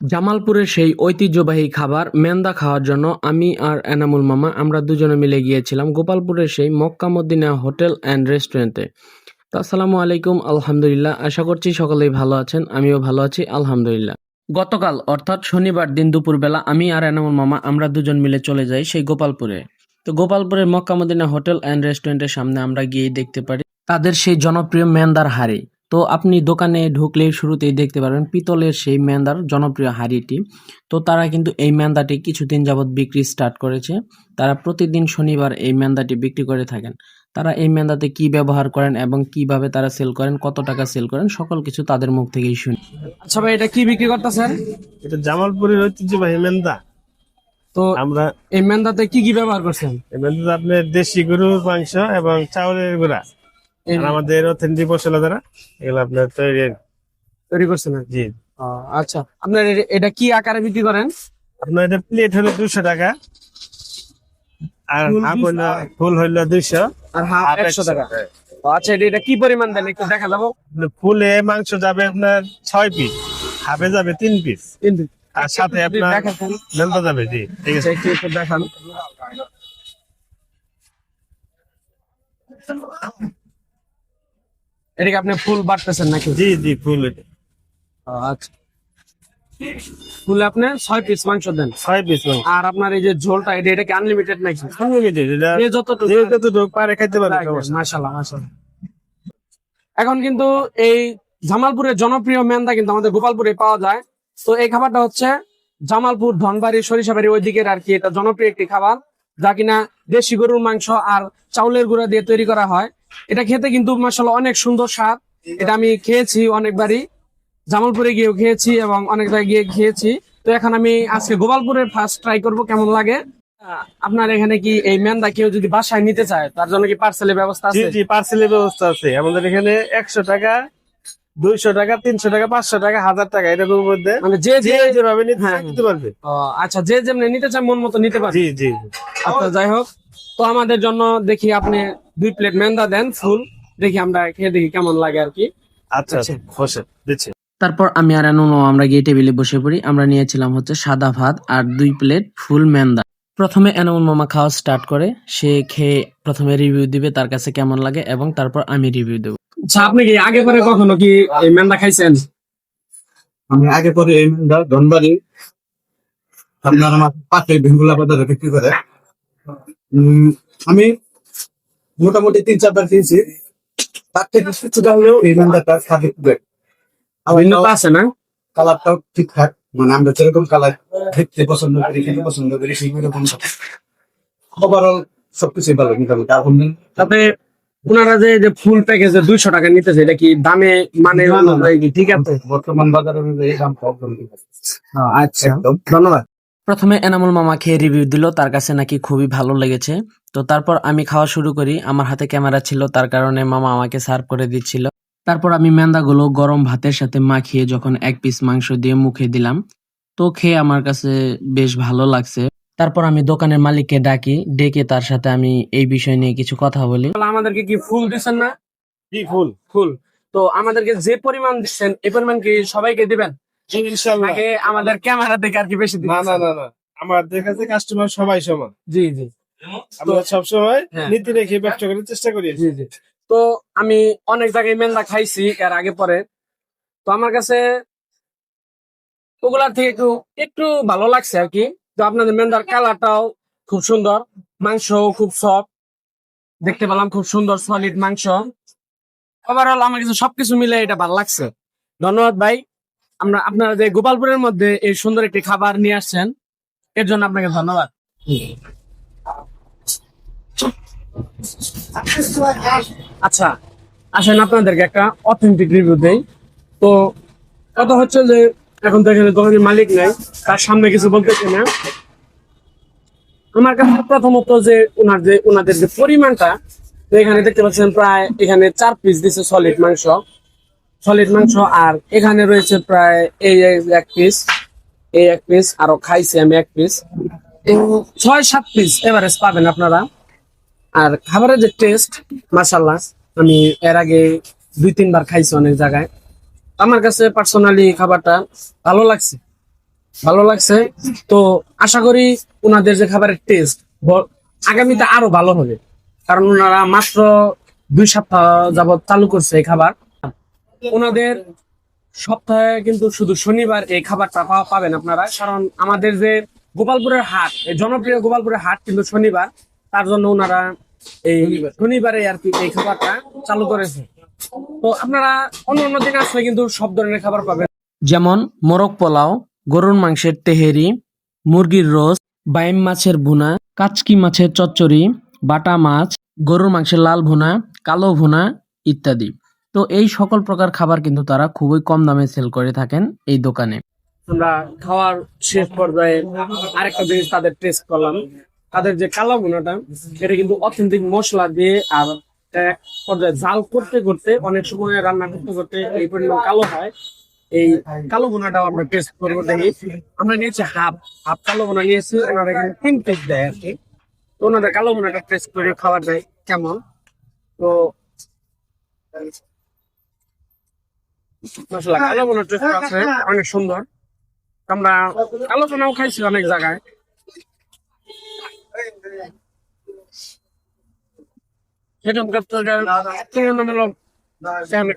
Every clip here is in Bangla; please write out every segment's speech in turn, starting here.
জামালপুরের সেই ঐতিহ্যবাহী খাবার মেন্দা খাওয়ার জন্য আমি আর এনামুল মামা, আমরা দুজনে মিলে গিয়েছিলাম গোপালপুরের সেই মক্কা মদিনা হোটেল অ্যান্ড রেস্টুরেন্টে। আসসালামু আলাইকুম, আলহামদুলিল্লাহ। আশা করছি সকলেই ভালো আছেন, আমিও ভালো আছি, আলহামদুলিল্লাহ। গতকাল, অর্থাৎ শনিবার দিন দুপুরবেলা, আমি আর এনামুল মামা, আমরা দুজন মিলে চলে যাই সেই গোপালপুরে। তো গোপালপুরের মক্কা মদিনা হোটেল অ্যান্ড রেস্টুরেন্টের সামনে আমরা গিয়ে দেখতে পারি তাদের সেই জনপ্রিয় মেন্দার হাড়ি। তো আপনি দোকানে ঢুকলে শুরুতেই দেখতে পারবেন পিতলের সেই মেন্দার জনপ্রিয় হাড়িটি। তো তারা কিন্তু এই মেন্দাটি কিছুদিন যাবৎ বিক্রি স্টার্ট করেছে। তারা প্রতিদিন শনিবার এই মেন্দাটি বিক্রি করে থাকেন। তারা এই মেন্দাতে কি ব্যবহার করেন এবং কীভাবে তারা সেল করেন কত টাকা সেল করেন সকল কিছু তাদের মুখ থেকেই শুনি। আচ্ছা ভাই এটা কি বিক্রি করতেছেন? এটা জামালপুরের ঐতিহ্যবাহী মেন্দা তো আমরা এই মেন্দাতে কি কি ব্যবহার করছেন? এই মেন্দাতে আপনার দেশি গরুর মাংস এবং চাউলের গুঁড়া। আর আমাদের অথেন্টিক মশলা দ্বারা এগুলো আপনার তৈরি তৈরি করছেন জি। আচ্ছা। আপনার এটা কি আকারে বিক্রি করেন? আপনার এটা প্লেট হলো দুশো টাকা। আর ফুল হাফ 200 ফুল হইল দুইশো। আর হাফ একশো টাকা। আচ্ছা এটা কি পরিমাণ দেন? একটু দেখা যাব। ফুলে মাংস যাবে আপনার ছয় পিস হাফে যাবে তিন পিস আর সাথে আপনার যাবে জি ঠিক আছে। একটু একটু দেখান। এদিকে আপনি ফুল বাড়তেছেন নাকি? জি জি ফুল আচ্ছা। ফুল আপনি ছয় পিস মাংস দেন। ছয় পিস মাংস। আর আপনার এই যে ঝোলটা এটা এটা কি আনলিমিটেড নাকি? Unlimited, এটা যে যতটুকু যতটুকু পারে খাইতে পারে। মাশাল্লাহ মাশাল্লাহ এখন কিন্তু এই জামালপুরের জনপ্রিয় মেন্দা কিন্তু আমাদের গোপালপুরে পাওয়া যায়। তো এই খাবারটা হচ্ছে জামালপুর ধনবাড়ি সরিষাবাড়ি ওই দিকের আর কি এটা জনপ্রিয় একটি খাবার যা কিনা দেশি গরুর মাংস আর চাউলের গুঁড়া দিয়ে তৈরি করা হয়। এটা খেতে কিন্তু মাসাল্লাহ অনেক সুন্দর স্বাদ। এটা আমি খেয়েছি অনেকবারই। জামালপুরে গিয়েও খেয়েছি এবং অনেক জায়গায় গিয়ে খেয়েছি। তো এখন আমি আজকে গোপালপুরে ফার্স্ট ট্রাই করব কেমন লাগে? আপনার এখানে কি এই মেন্দা কেউ যদি বাসায় নিতে চায় তার জন্য কি পার্সেলের ব্যবস্থা আছে? জি পার্সেলের ব্যবস্থা আছে। আমাদের এখানে একশো টাকা দুইশো টাকা তিনশো টাকা পাঁচশো টাকা হাজার টাকা এরকমের মধ্যে মানে যে যেভাবে নিতে হ্যাঁ, পারবে। ও, আচ্ছা যে যেমনি নিতে চায় মন মতো নিতে পারে জি জি জি। আচ্ছা যাই হোক। তো আমাদের জন্য দেখি আপনি দুই প্লেট মেন্দা দেন ফুল। দেখি আমরা খেয়ে দেখি কেমন লাগে আর কি। আচ্ছা আচ্ছা। আচ্ছা। দিচ্ছি। তারপর আমি আর আনুনো আমরা গিয়ে টেবিলে বসে পড়ি। আমরা নিয়েছিলাম হচ্ছে সাদা ভাত আর দুই প্লেট ফুল মেন্দা প্রথমে এনামুল মামা খাওয়া স্টার্ট করে। সে খেয়ে প্রথমে রিভিউ দিবে তার কাছে কেমন লাগে এবং তারপর আমি রিভিউ দেবো। আচ্ছা আপনি কি আগে পরে কখনো কি এই মেন্দা খাইছেন? আমি আগে পরে এই মেন্দার ধনবাড়ি। আপনার আমার পাশে বেঙ্গুলা বাজারে বিক্রি করে। আমি মোটামুটি তিন চারবার খেয়েছি। তার থেকে কিছুটা হলেও এই আছে না? কালারটাও ঠিকঠাক। মানে আমরা যেরকম কালার দেখতে পছন্দ করি খেতে পছন্দ করি সেই রকম ওভারঅল ভালো মোটামুটি। তাতে ওনারা যে যে ফুল প্যাকেজে দুইশো টাকা নিতেছে এটা কি দামে মানে ঠিক আছে? বর্তমান বাজার অনুযায়ী দাম কম আচ্ছা। ধন্যবাদ। প্রথমে এনামুল মামা খেয়ে রিভিউ দিল তার কাছে নাকি খুবই ভালো লেগেছে। তো তারপর আমি খাওয়া শুরু করি আমার হাতে ক্যামেরা ছিল তার কারণে মামা আমাকে সার্ভ করে দিচ্ছিল। তারপর আমি মেন্দাগুলো গরম ভাতের সাথে মাখিয়ে যখন এক পিস মাংস দিয়ে মুখে দিলাম তো খেয়ে আমার কাছে বেশ ভালো লাগছে। তারপর আমি দোকানের মালিককে ডাকি ডেকে তার সাথে আমি এই বিষয় নিয়ে কিছু কথা বলি। আমাদেরকে কি ফুল দিচ্ছেন না? জি ফুল? ফুল। তো আমাদেরকে যে পরিমাণ দিচ্ছেন এই পরিমাণ কি সবাইকে দিবেন? জি আমাদের ক্যামেরা দেখে আর কি বেশি না না না না। আমাদের কাছে কাস্টমার সবাই সমান। জি জি। আমরা সবসময় হ্যাঁ। নীতি রেখে ব্যবসা করার চেষ্টা করি। জি জি। তো আমি অনেক জায়গায় মেন্দা খাইছি এর আগে পরে। তো আমার কাছে ওগুলার থেকে একটু একটু ভালো লাগছে আর কি। তো আপনাদের মেন্দার কালারটাও খুব সুন্দর। মাংস খুব সফট দেখতে পেলাম খুব সুন্দর সলিড মাংস। ওভারঅল আমার কাছে সবকিছু মিলে এটা ভালো লাগছে। ধন্যবাদ ভাই। আমরা আপনারা যে গোপালপুরের মধ্যে এই সুন্দর একটি খাবার নিয়ে আসছেন, এর জন্য আপনাকে ধন্যবাদ। আচ্ছা আসেন আপনাদেরকে একটা অথেন্টিক রিভিউ দেই। তো কথা হচ্ছে যে, এখন তো এখানে দোকানের মালিক নাই, তার সামনে কিছু বলতেছি না। আমার কাছে প্রথমত যে ওনার যে ওনাদের যে পরিমাণটা এখানে দেখতে পাচ্ছেন প্রায় এখানে চার পিস দিছে সলিড মাংস। সলিড মাংস আর এখানে রয়েছে প্রায় এই এক পিস এই এক পিস আরও খাইছি আমি এক পিস ছয়, সাত পিস এভারেজ পাবেন আপনারা। আর খাবারের যে টেস্ট মাসাল্লাহ আমি এর আগে দুই, তিনবার খাইছি অনেক জায়গায়। আমার কাছে পার্সোনালি খাবারটা ভালো লাগছে। ভালো লাগছে। তো আশা করি ওনাদের যে খাবারের টেস্ট আগামীতে আরও ভালো হবে। কারণ ওনারা মাত্র দুই সপ্তাহ যাবত চালু করছে এই খাবার। ওনাদের সপ্তাহে কিন্তু শুধু শনিবার এই খাবারটা পাবেন আপনারা। কারণ আমাদের যে গোপালপুরের হাট জনপ্রিয় গোপালপুরের হাট কিন্তু শনিবার। তার জন্য ওনারা এই শনিবারে আর কি এই খাবারটা চালু করেছে। তো আপনারা অন্য অন্য দিন আসলে কিন্তু সব ধরনের খাবার পাবেন। যেমন মোরগ পোলাও, গরুর মাংসের তেহেরি, মুরগির রোস্ট, বাইম মাছের ভুনা, কাচকি মাছের চচ্চড়ি, বাটা মাছ, গরুর মাংসের লাল ভুনা, কালো ভুনা ইত্যাদি। তো এই সকল প্রকার খাবার কিন্তু তারা খুবই কম দামে সেল করে থাকেন এই দোকানে। আমরা খাওয়ার শেষ পর্যায়ে আরেকটা জিনিস তাদের টেস্ট করলাম। তাদের যে কালো ভুনাটা এটা কিন্তু অথেন্টিক মশলা দিয়ে আর এক পর্যায়ে জাল করতে করতে, অনেক সময় রান্না করতে করতে এই পরিমাণ কালো হয়। এই কালো ভুনাটাও আমরা টেস্ট করব দেখি। আমরা নিয়েছি হাফ হাফ কালো ভুনা নিয়েছি, ওনারা এখানে তিন পিস দেয় আর কি। তো ওনাদের কালো ভুনাটা টেস্ট করে খাওয়া দেয় কেমন? তো মশলা কালো ভুনার টেস্ট আছে, অনেক সুন্দর। আমরা কালো ভুনাও খাইছি অনেক জায়গায়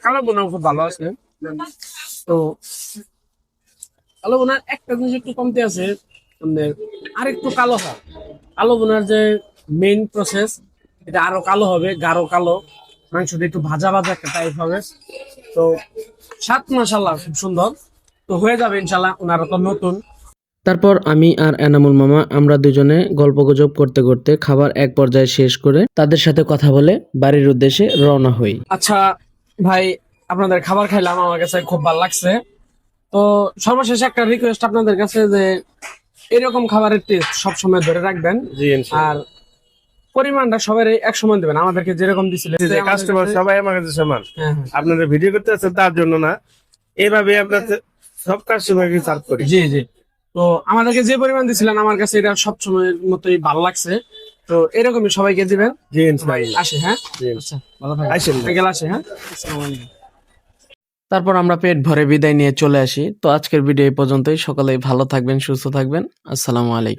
কালো খুব ভালো আছে। তো বোনার একটা জিনিস একটু কমতে আছে আরেকটু কালো হয়। কালো বোনার যে মেইন প্রসেস এটা আরও কালো হবে, গাঢ় কালো। মাংসটা একটু ভাজা ভাজা একটা টাইপ হবে। তো সাত মাসাল্লাহ খুব সুন্দর। তো হয়ে যাবে ইনশাল্লাহ ওনারা তো নতুন। তারপর আমি আর এনামুল মামা আমরা দুজনে গল্পগুজব করতে করতে খাবার এক পর্যায়ে শেষ করে তাদের সাথে কথা বলে বাড়ির উদ্দেশ্যে রওনা হই। আচ্ছা ভাই আপনাদের খাবার খাইলাম আমার কাছে খুব ভালো লাগছে। তো সর্বশেষ একটা রিকোয়েস্ট আপনাদের কাছে যে এরকম খাবারের টেস্ট সবসময় ধরে রাখবেন। জি আর পরিমাণটা সবাই এক সময় দেবেন আমাদেরকে যেরকম দিছিলেন কাস্টমার সবাই আমার কাছে সমান। হ্যাঁ, হ্যাঁ। আপনারা ভিডিও করতে আছেন তার জন্য না। এইভাবে আমরা সব কাস্টমারকে সার্ভ করি। জি জি। তো আমাদেরকে যে পরিমাণ দিছিলেন আমার কাছে এটা সব সময়ের মতোই ভালো লাগছে। তো এরকমই সবাইকে দিবেন। জি ইনশাল্লাহ আসে হ্যাঁ? আচ্ছা ভালো আসেন। বিকেল আসে হ্যাঁ? আসসালামু আলাইকুম। তারপর আমরা পেট ভরে বিদায় নিয়ে চলে আসি। তো আজকের ভিডিও এই পর্যন্তই। সকলেই ভালো থাকবেন সুস্থ থাকবেন। আসসালামু আলাইকুম।